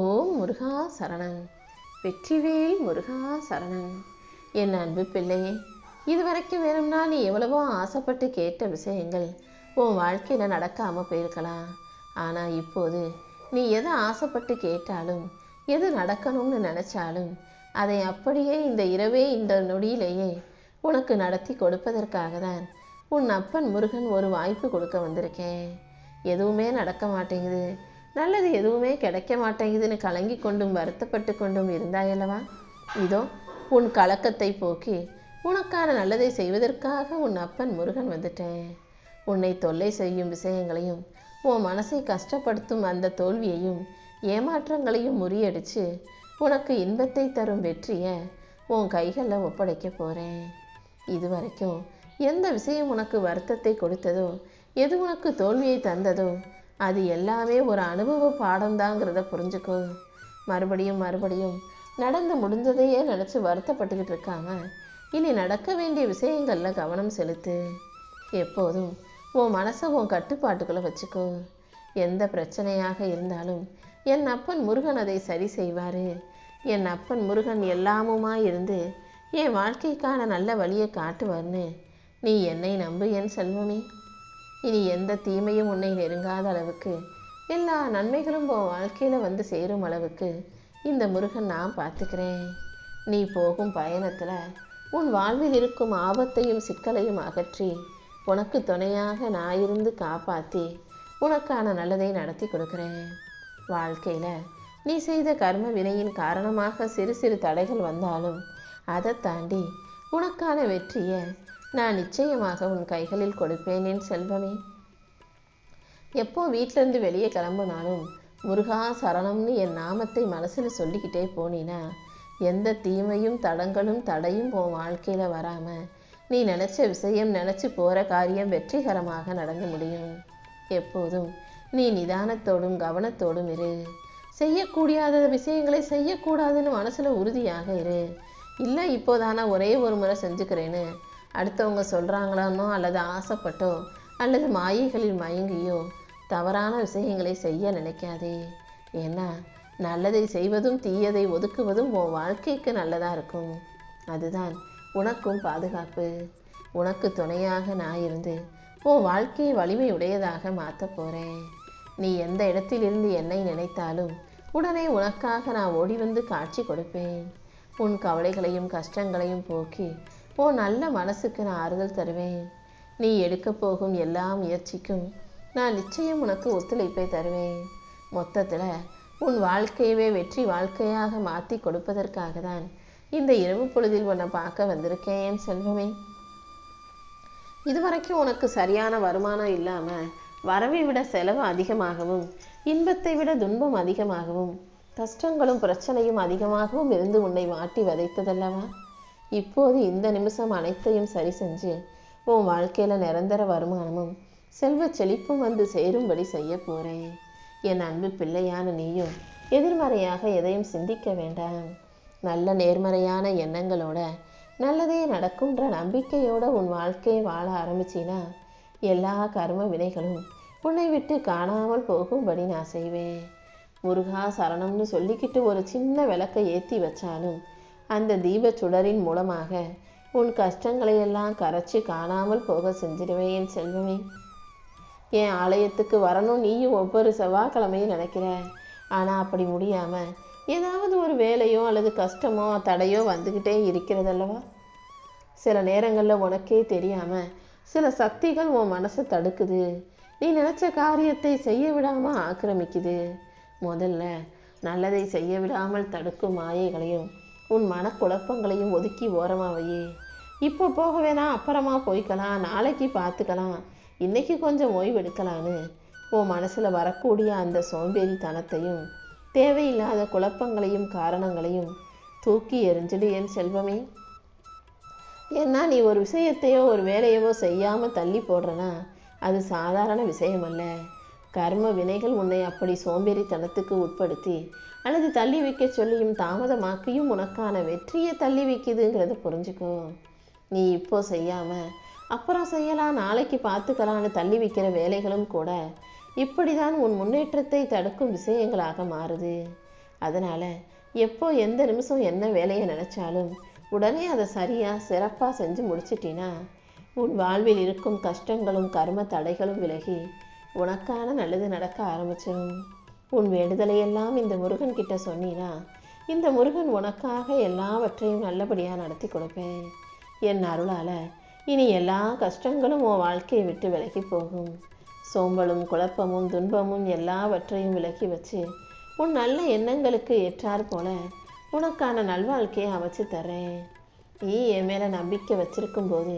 ஓம் முருகா சரணன் வெற்றிவேல் முருகா சரணன் என் அன்பு பிள்ளையே இதுவரைக்கும் வேணும்னா நீ எவ்வளவோ ஆசைப்பட்டு கேட்ட விஷயங்கள் உன் வாழ்க்கையில் நடக்காமல் போயிருக்கலாம். ஆனால் இப்போது நீ எதை ஆசைப்பட்டு கேட்டாலும் எது நடக்கணும்னு நினச்சாலும் அதை அப்படியே இந்த இரவே இந்த நொடியிலேயே உனக்கு நடத்தி கொடுப்பதற்காக தான் உன் அப்பன் முருகன் ஒரு வாய்ப்பு கொடுக்க வந்திருக்கேன். எதுவுமே நடக்க மாட்டேங்குது. நல்லது எதுவுமே கிடைக்க மாட்டேங்குதுன்னு கலங்கி கொண்டும் வருத்தப்பட்டு கொண்டும் இருந்தாயல்லவா? இதோ உன் கலக்கத்தை போக்கி உனக்கான நல்லதை செய்வதற்காக உன் அப்பன் முருகன் வந்துட்டேன். உன்னை தொல்லை செய்யும் விஷயங்களையும் உன் மனசை கஷ்டப்படுத்தும் அந்த தோல்வியையும் ஏமாற்றங்களையும் முறியடித்து உனக்கு இன்பத்தை தரும் வெற்றியை உன் கைகளில் ஒப்படைக்க போகிறேன் இதுவரைக்கும் எந்த விஷயம் உனக்கு வருத்தத்தை கொடுத்ததோ எது உனக்கு தோல்வியை தந்ததோ அது எல்லாமே ஒரு அனுபவ பாடம்தாங்கிறத புரிஞ்சுக்கோ. மறுபடியும் மறுபடியும் நடந்து முடிஞ்சதையே நினச்சி வருத்தப்பட்டுக்கிட்டு இருக்காம இனி நடக்க வேண்டிய விஷயங்களில் கவனம் செலுத்து. எப்போதும் உன் மனசை உன் கட்டுப்பாட்டுக்குள்ளே வச்சுக்கோ. எந்த பிரச்சனையாக இருந்தாலும் என் அப்பன் முருகன் அதை சரி செய்வார். என் அப்பன் முருகன் எல்லாமுமா இருந்து என் வாழ்க்கைக்கான நல்ல வழியை காட்டுவார்னு நீ என்னை நம்பு என் செல்வமே. இனி எந்த தீமையும் உன்னை நெருங்காத அளவுக்கு எல்லா நன்மைகளும் உன் வாழ்க்கையில் வந்து சேரும் அளவுக்கு இந்த முருகன் நான் பார்த்துக்கிறேன். நீ போகும் பயணத்தில் உன் வாழ்வில் இருக்கும் ஆபத்தையும் சிக்கலையும் அகற்றி உனக்கு துணையாக நான் இருந்து காப்பாற்றி உனக்கான நல்லதை நடத்தி கொடுக்குறேன். வாழ்க்கையில் நீ செய்த கர்ம வினையின் காரணமாக சிறு சிறு தடைகள் வந்தாலும் அதை தாண்டி உனக்கான வெற்றியை நான் நிச்சயமாக உன் கைகளில் கொடுப்பேன் என் செல்வமே. எப்போ வீட்டிலேருந்து வெளியே கிளம்பினாலும் முருகா சரணம்னு என் நாமத்தை மனசில் சொல்லிக்கிட்டே போனீனா எந்த தீமையும் தடங்களும் தடையும் உன் வாழ்க்கையில் வராமல் நீ நினச்ச விஷயம் நினச்சி போகிற காரியம் வெற்றிகரமாக நடந்து முடியும். எப்போதும் நீ நிதானத்தோடும் கவனத்தோடும் இரு. செய்யக்கூடியாத விஷயங்களை செய்யக்கூடாதுன்னு மனசில் உறுதியாக இரு. இல்லை இப்போதானா ஒரே ஒரு முறை செஞ்சுக்கிறேன்னு அடுத்தவங்க சொல்கிறாங்களானோ அல்லது ஆசைப்பட்டோ அல்லது மாயைகளில் மயங்கியோ தவறான விஷயங்களை செய்ய நினைக்காதே. ஏன்னா நல்லதை செய்வதும் தீயதை ஒதுக்குவதும் உன் வாழ்க்கைக்கு நல்லதாக இருக்கும். அதுதான் உனக்கும் பாதுகாப்பு. உனக்கு துணையாக நான் இருந்து உன் வாழ்க்கையை வலிமை உடையதாக மாற்றப் போகிறேன் நீ எந்த இடத்திலிருந்து என்னை நினைத்தாலும் உடனே உனக்காக நான் ஓடி வந்து காட்சி கொடுப்பேன். உன் கவலைகளையும் கஷ்டங்களையும் போக்கி ஓ நல்ல மனசுக்கு நான் ஆறுதல் தருவேன். நீ எடுக்கப் போகும் எல்லா முயற்சிக்கும் நான் நிச்சயம் உனக்கு ஒத்துழைப்பை தருவேன். மொத்தத்தில் உன் வாழ்க்கையவே வெற்றி வாழ்க்கையாக மாற்றி கொடுப்பதற்காக தான் இந்த இரவு பொழுதில் உன்னை பார்க்க வந்திருக்கேன் செல்வமே. இதுவரைக்கும் உனக்கு சரியான வருமானம் இல்லாமல் வரவை விட செலவு அதிகமாகவும் இன்பத்தை விட துன்பம் அதிகமாகவும் கஷ்டங்களும் பிரச்சனையும் அதிகமாகவும் இருந்து உன்னை மாட்டி வதைத்ததல்லவா? இப்போது இந்த நிமிஷம் அனைத்தையும் சரி செஞ்சு உன் வாழ்க்கையில் நிரந்தர வருமானமும் செல்வ செழிப்பும் வந்து சேரும்படி செய்ய போகிறேன் என் அன்பு பிள்ளையான நீயும் எதிர்மறையாக எதையும் சிந்திக்க வேண்டாம். நல்ல நேர்மறையான எண்ணங்களோட நல்லதே நடக்கும்ன்ற நம்பிக்கையோட உன் வாழ்க்கையை வாழ ஆரம்பிச்சினா எல்லா கர்ம வினைகளும் உன்னை விட்டு காணாமல் போகும்படி நான் செய்வேன். முருகா சரணம்னு சொல்லிக்கிட்டு ஒரு சின்ன விளக்கை ஏற்றி வச்சாலும் அந்த தீப சுடரின் மூலமாக உன் கஷ்டங்களை எல்லாம் கரைச்சி காணாமல் போக செஞ்சிருவேன் என் செல்வமே. என் ஆலயத்துக்கு வரணும் நீயும் ஒவ்வொரு செவ்வாய்க்கிழமையும் நினைக்கிற. ஆனால் அப்படி முடியாமல் ஏதாவது ஒரு வேலையோ அல்லது கஷ்டமோ தடையோ வந்துக்கிட்டே இருக்கிறதல்லவா? சில நேரங்களில் உனக்கே தெரியாமல் சில சக்திகள் உன் மனசை தடுக்குது. நீ நினச்ச காரியத்தை செய்ய விடாமல் ஆக்கிரமிக்குது. முதல்ல நல்லதை செய்ய விடாமல் தடுக்கும் மாயைகளையும் உன் மனக்குழப்பங்களையும் ஒதுக்கி ஓரமாவையே இப்போ போக வேணாம் அப்புறமா போய்க்கலாம். நாளைக்கு பார்த்துக்கலாம். இன்னைக்கு கொஞ்சம் ஓய்வெடுக்கலான்னு. உன் மனசில் வரக்கூடிய அந்த சோம்பேறித்தனத்தையும் தேவையில்லாத குழப்பங்களையும் காரணங்களையும் தூக்கி எறிஞ்சிடு என் செல்வமே. ஏன்னா நீ ஒரு விஷயத்தையோ ஒரு வேலையவோ செய்யாமல் தள்ளி போடுறனா அது சாதாரண விஷயம் அல்ல கர்ம வினைகள் உன்னை அப்படி சோம்பேறித்தனத்துக்கு உட்படுத்தி அல்லது தள்ளி வைக்க சொல்லியும் தாமதமாக்கியும் உனக்கான வெற்றியை தள்ளி வைக்குதுங்கிறத புரிஞ்சுக்கோ நீ இப்போ செய்யாம அப்புறம் செய்யலாம் நாளைக்கு பார்த்துக்கலான்னு தள்ளி வைக்கிற வேலைகளும் கூட இப்படிதான் உன் முன்னேற்றத்தை தடுக்கும் விஷயங்களாக மாறுது. அதனால் எப்போ எந்த நிமிஷம் என்ன வேலையை நினச்சாலும் உடனே அதை சரியாக சிறப்பாக செஞ்சு முடிச்சிட்டினா உன் வாழ்வில் இருக்கும் கஷ்டங்களும் கர்ம தடைகளும் விலகி உனக்கான நல்லது நடக்க ஆரம்பிச்சிடும். உன் வேண்டுதலையெல்லாம் இந்த முருகன் கிட்ட சொன்னீனா இந்த முருகன் உனக்காக எல்லாவற்றையும் நல்லபடியாக நடத்தி கொடுப்பேன். என் அருளால் இனி எல்லா கஷ்டங்களும் உன் வாழ்க்கையை விட்டு விலகி போகும். சோம்பலும் குழப்பமும் துன்பமும் எல்லாவற்றையும் விலக்கி வச்சு உன் நல்ல எண்ணங்களுக்கு ஏற்றாற் போல உனக்கான நல்வாழ்க்கையை அமைச்சு தரேன் நீ என் மேலே நம்பிக்கை வச்சிருக்கும் போது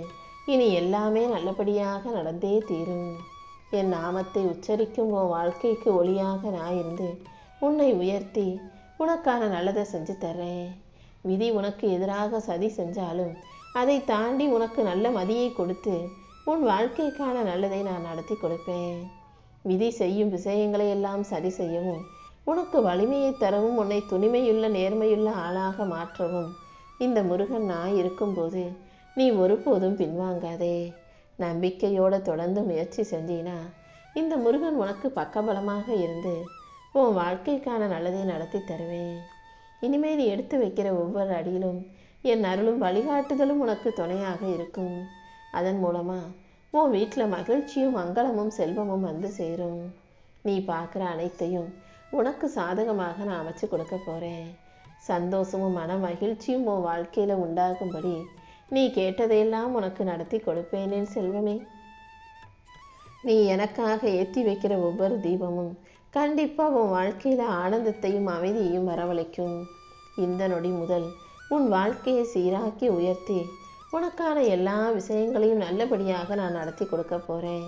இனி எல்லாமே நல்லபடியாக நடந்தே தீரும். என் நாமத்தை உச்சரிக்கும் உன் வாழ்க்கைக்கு ஒளியாக நான் இருந்து உன்னை உயர்த்தி உனக்கான நல்லதை செஞ்சு தர்றேன். விதி உனக்கு எதிராக சதி செஞ்சாலும் அதை தாண்டி உனக்கு நல்ல மதியை கொடுத்து உன் வாழ்க்கைக்கான நல்லதை நான் நடத்தி கொடுப்பேன். விதி செய்யும் விஷயங்களை எல்லாம் சரி செய்யவும் உனக்கு வலிமையை தரவும் உன்னை துணிமையுள்ள நேர்மையுள்ள ஆளாக மாற்றவும் இந்த முருகன் நான் இருக்கும்போது நீ ஒருபோதும் பின்வாங்காதே. நம்பிக்கையோடு தொடர்ந்து முயற்சி செஞ்சீனா இந்த முருகன் உனக்கு பக்கபலமாக இருந்து உன் வாழ்க்கைக்கான நல்லதை நடத்தி தருவேன். இனிமேல் நீ எடுத்து வைக்கிற ஒவ்வொரு அடியிலும் என் அருளும் வழிகாட்டுதலும் உனக்கு துணையாக இருக்கும். அதன் மூலமா உன் வீட்டில் மகிழ்ச்சியும் மங்களமும் செல்வமும் வந்து சேரும். நீ பார்க்குற அனைத்தையும் உனக்கு சாதகமாக நான் அமைச்சு கொடுக்க போகிறேன் சந்தோஷமும் மன மகிழ்ச்சியும் உன் வாழ்க்கையில் உண்டாகும்படி நீ கேட்டதையெல்லாம் உனக்கு நடத்தி கொடுப்பேனேன் செல்வமே. நீ எனக்காக ஏற்றி வைக்கிற ஒவ்வொரு தீபமும் கண்டிப்பாக உன் வாழ்க்கையில் ஆனந்தத்தையும் அமைதியையும் வரவழைக்கும். இந்த நொடி முதல் உன் வாழ்க்கையை சீராக்கி உயர்த்தி உனக்கான எல்லா விஷயங்களையும் நல்லபடியாக நான் நடத்தி கொடுக்க போகிறேன்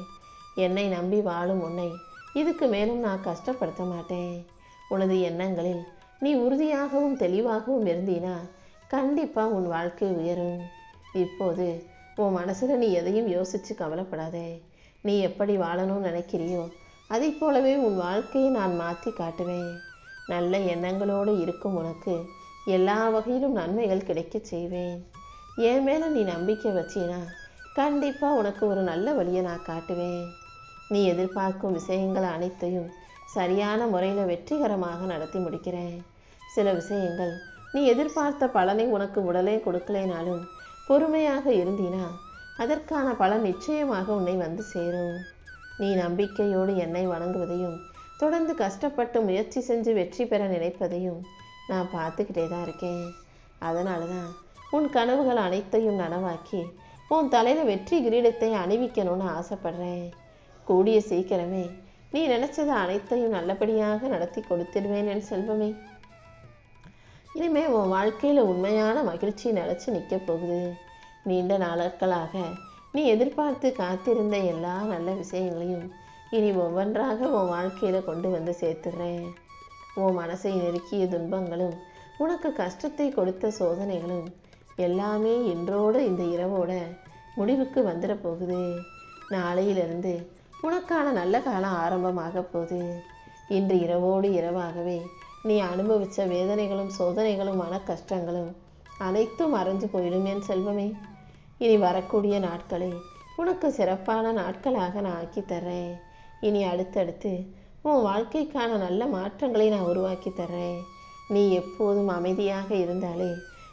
என்னை நம்பி வாழும் உன்னை இதுக்கு மேலும் நான் கஷ்டப்படுத்த மாட்டேன். உனது எண்ணங்களில் நீ உறுதியாகவும் தெளிவாகவும் இருந்தீனா கண்டிப்பாக உன் வாழ்க்கை உயரும். இப்போது உன் மனசில் நீ எதையும் யோசித்து கவலைப்படாதே. நீ எப்படி வாழணும்னு நினைக்கிறியோ அதை போலவே உன் வாழ்க்கையை நான் மாற்றி காட்டுவேன். நல்ல எண்ணங்களோடு இருக்கும் உனக்கு எல்லா வகையிலும் நன்மைகள் கிடைக்க செய்வேன். என் மேலே நீ நம்பிக்கை வச்சினா கண்டிப்பாக உனக்கு ஒரு நல்ல வழியை நான் காட்டுவேன். நீ எதிர்பார்க்கும் விஷயங்கள் அனைத்தையும் சரியான முறையில் வெற்றிகரமாக நடத்தி முடிக்கிறேன். சில விஷயங்கள் நீ எதிர்பார்த்த பலனை உனக்கு உடலே கொடுக்கலைனாலும் பொறுமையாக இருந்தினா அதற்கான பலன் நிச்சயமாக உன்னை வந்து சேரும். நீ நம்பிக்கையோடு என்னை வணங்குவதையும் தொடர்ந்து கஷ்டப்பட்டு முயற்சி செஞ்சு வெற்றி பெற நினைப்பதையும் நான் பார்த்துக்கிட்டே தான் இருக்கேன். அதனால தான் உன் கனவுகள் அனைத்தையும் நனவாக்கி உன் தலையில் வெற்றி கிரீடத்தை அணிவிக்கணும்னு ஆசைப்படுறேன். கூடிய சீக்கிரமே நீ நினச்சது அனைத்தையும் நல்லபடியாக நடத்தி கொடுத்துடுவேன் என் செல்வமே. இனிமேல் உன் வாழ்க்கையில் உண்மையான மகிழ்ச்சி நிலச்சி நிற்க போகுது. நீண்ட நாட்களாக நீ எதிர்பார்த்து காத்திருந்த எல்லா நல்ல விஷயங்களையும் இனி ஒவ்வொன்றாக உன் வாழ்க்கையில் கொண்டு வந்து சேர்த்துடுறேன் உன் மனசை நெருக்கிய துன்பங்களும் உனக்கு கஷ்டத்தை கொடுத்த சோதனைகளும் எல்லாமே இன்றோடு இந்த இரவோட முடிவுக்கு வந்துட போகுது. நாளையிலிருந்து உனக்கான நல்ல காலம் ஆரம்பமாக போகுது. இன்று இரவோடு இரவாகவே நீ அனுபவித்த வேதனைகளும் சோதனைகளும் மன கஷ்டங்களும் அனைத்தும் மறைஞ்சு போயிடும் என் செல்வமே. இனி வரக்கூடிய நாட்களை உனக்கு சிறப்பான நாட்களாக நான் ஆக்கி தர்றேன். இனி அடுத்தடுத்து உன் வாழ்க்கைக்கான நல்ல மாற்றங்களை நான் உருவாக்கி தர்றேன். நீ எப்போதும் அமைதியாக இருந்தாலே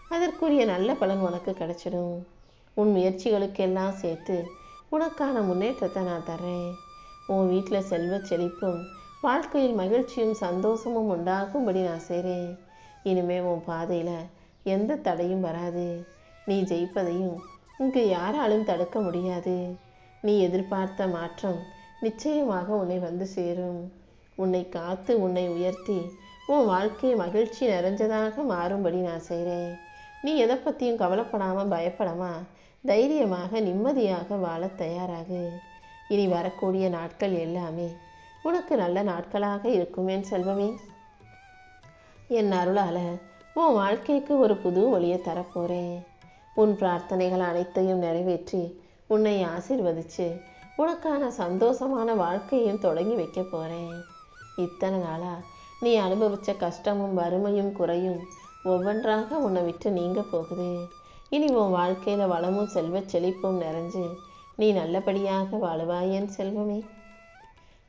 அதற்குரிய நல்ல பலன் உனக்கு கிடைச்சிடும். உன் முயற்சிகளுக்கெல்லாம் சேர்த்து உனக்கான முன்னேற்றத்தை நான் தர்றேன். உன் வீட்டில் செல்வ செழிப்பும் வாழ்க்கையில் மகிழ்ச்சியும் சந்தோஷமும் உண்டாகும்படி நான் செய்கிறேன் இனிமே உன் பாதையில் எந்த தடையும் வராது. நீ ஜெயிப்பதையும் இங்கு யாராலும் தடுக்க முடியாது. நீ எதிர்பார்த்த மாற்றம் நிச்சயமாக உன்னை வந்து சேரும். உன்னை காத்து உன்னை உயர்த்தி உன் வாழ்க்கையை மகிழ்ச்சி நிறைஞ்சதாக மாறும்படி நான் செய்கிறேன் நீ எதை பற்றியும் கவலைப்படாமல் பயப்படாமா தைரியமாக நிம்மதியாக வாழ தயாராகு. இனி வரக்கூடிய நாட்கள் எல்லாமே உனக்கு நல்ல நாட்களாக இருக்கும் என் செல்வமே. என் அருளால உன் வாழ்க்கைக்கு ஒரு புது ஒளியை தரப்போறேன். உன் பிரார்த்தனைகள் அனைத்தையும் நிறைவேற்றி உன்னை ஆசீர்வதிச்சு உனக்கான சந்தோஷமான வாழ்க்கையும் தொடங்கி வைக்க போறேன். இத்தனை நாளா நீ அனுபவிச்ச கஷ்டமும் வறுமையும் குறையும் ஒவ்வொன்றாக உன்னை விட்டு நீங்க போகுது. இனி உன் வாழ்க்கையில வளமும் செல்வச் செழிப்பும் நிறைஞ்சு நீ நல்லபடியாக வாழுவாய் செல்வமே.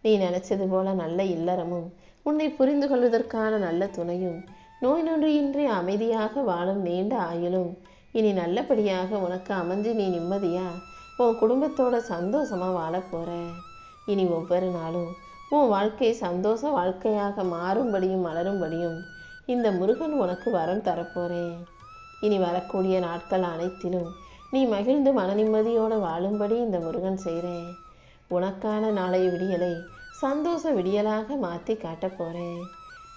நீ நினைச்சது போல நல்ல இல்லறமும் உன்னை புரிந்து கொள்வதற்கான நல்ல துணையும் நோய் நொன்றியின்றி அமைதியாக வாழும் நீண்ட ஆயுளும் இனி நல்லபடியாக உனக்கு அமைஞ்சு நீ நிம்மதியா உன் குடும்பத்தோட சந்தோஷமா வாழப் போற. இனி ஒவ்வொரு நாளும் உன் வாழ்க்கை சந்தோஷ வாழ்க்கையாக மாறும்படியும் மலரும்படியும் இந்த முருகன் உனக்கு வரம் தரப்போறேன் இனி வரக்கூடிய நாட்கள் அனைத்திலும் நீ மகிழ்ந்து மன நிம்மதியோடு வாழும்படி இந்த முருகன் செய்கிறேன் உனக்கான நாளைய விடியலை சந்தோஷ விடியலாக மாற்றி காட்டப் போகிறேன்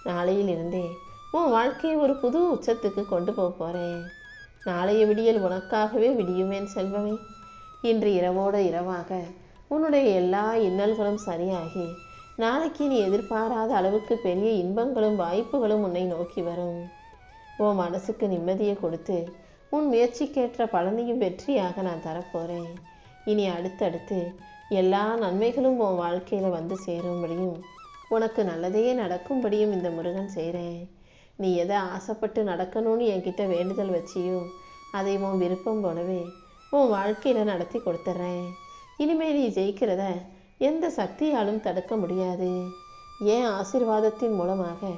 நாளையிலிருந்தே உன் வாழ்க்கையை ஒரு புது உச்சத்துக்கு கொண்டு போக போகிறேன் நாளைய விடியல் உனக்காகவே விடியுமேன் செல்வமே. இன்று இரவோட இரவாக உன்னுடைய எல்லா இன்னல்களும் சரியாகி நாளைக்கு நீ எதிர்பாராத அளவுக்கு பெரிய இன்பங்களும் வாய்ப்புகளும் உன்னை நோக்கி வரும். உன் மனசுக்கு நிம்மதியை கொடுத்து உன் முயற்சிக்கேற்ற பலனையும் வெற்றியாக நான் தரப்போகிறேன் இனி அடுத்தடுத்து எல்லா நன்மைகளும் உன் வாழ்க்கையில் வந்து சேரும்படியும் உனக்கு நல்லதே நடக்கும்படியும் இந்த முருகன் செய்கிறேன் நீ எதை ஆசைப்பட்டு நடக்கணும்னு என்கிட்ட வேண்டுதல் வச்சியோ அதை உன் விருப்பம் போலவே உன் வாழ்க்கையில் நடத்தி கொடுத்துட்றேன் இனிமேல் நீ ஜெயிக்கிறத எந்த சக்தியாலும் தடுக்க முடியாது. ஏன் ஆசிர்வாதத்தின் மூலமாக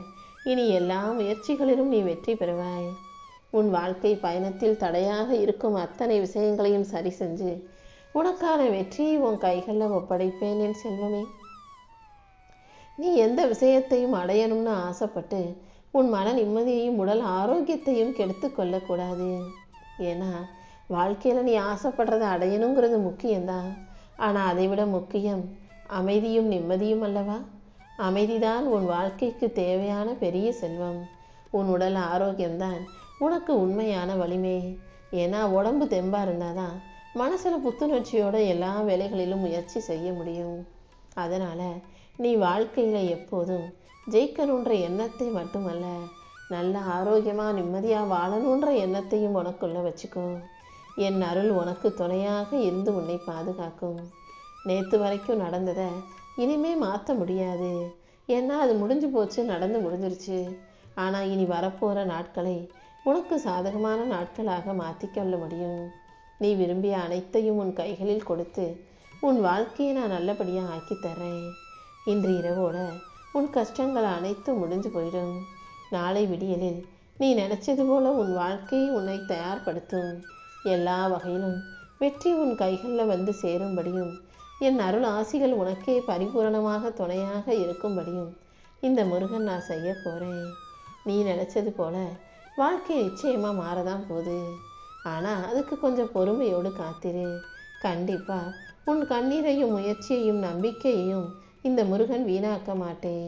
இனி எல்லா முயற்சிகளிலும் நீ வெற்றி பெறுவாய். உன் வாழ்க்கை பயணத்தில் தடையாக இருக்கும் அத்தனை விஷயங்களையும் சரி செஞ்சு உனக்கான வெற்றியை உன் கைகளில் ஒப்படைப்பேன் என் செல்வமே. நீ எந்த விஷயத்தையும் அடையணும்னு ஆசைப்பட்டு உன் மன நிம்மதியையும் உடல் ஆரோக்கியத்தையும் கெடுத்து கொள்ளக்கூடாது. ஏன்னா வாழ்க்கையில் நீ ஆசைப்படுறதை அடையணுங்கிறது முக்கியம்தான். ஆனால் அதை விட முக்கியம் அமைதியும் நிம்மதியும் அல்லவா? அமைதிதான் உன் வாழ்க்கைக்கு தேவையான பெரிய செல்வம். உன் உடல் ஆரோக்கியம்தான் உனக்கு உண்மையான வலிமை. ஏன்னா உடம்பு தெம்பாக இருந்தாதான் மனசில் புத்துணர்ச்சியோட எல்லா வேலைகளிலும் முயற்சி செய்ய முடியும். அதனால் நீ வாழ்க்கையில் எப்போதும் ஜெயிக்கணுன்ற எண்ணத்தை மட்டுமல்ல நல்ல ஆரோக்கியமாக நிம்மதியாக வாழணுன்ற எண்ணத்தையும் உனக்குள்ளே வச்சுக்கோ. என் அருள் உனக்கு துணையாக இருந்து உன்னை பாதுகாக்கும். நேற்று வரைக்கும் நடந்ததை இனிமே மாற்ற முடியாது. ஏன்னா அது முடிஞ்சு போச்சு நடந்து முடிஞ்சிருச்சு. ஆனால் இனி வரப்போகிற நாட்களை உனக்கு சாதகமான நாட்களாக மாற்றிக்கொள்ள முடியும். நீ விரும்பிய அனைத்தையும் உன் கைகளில் கொடுத்து உன் வாழ்க்கையை நான் நல்லபடியாக ஆக்கி தர்றேன். இன்று இரவோட உன் கஷ்டங்கள் அனைத்தும் முடிஞ்சு போயிடும். நாளை விடியலில் நீ நினைச்சது போல உன் வாழ்க்கையை உன்னை தயார்படுத்தும். எல்லா வகையிலும் வெற்றி உன் கைகளில் வந்து சேரும்படியும் என் அருள் ஆசிகள் உனக்கே பரிபூரணமாக துணையாக இருக்கும்படியும் இந்த முருகன் நான் செய்ய போகிறேன் நீ நினச்சது போல வாழ்க்கை நிச்சயமாக மாறதான் போகுது. ஆனால் அதுக்கு கொஞ்சம் பொறுமையோடு காத்திரு. கண்டிப்பாக உன் கண்ணீரையும் முயற்சியையும் நம்பிக்கையையும் இந்த முருகன் வீணாக்க மாட்டேன்.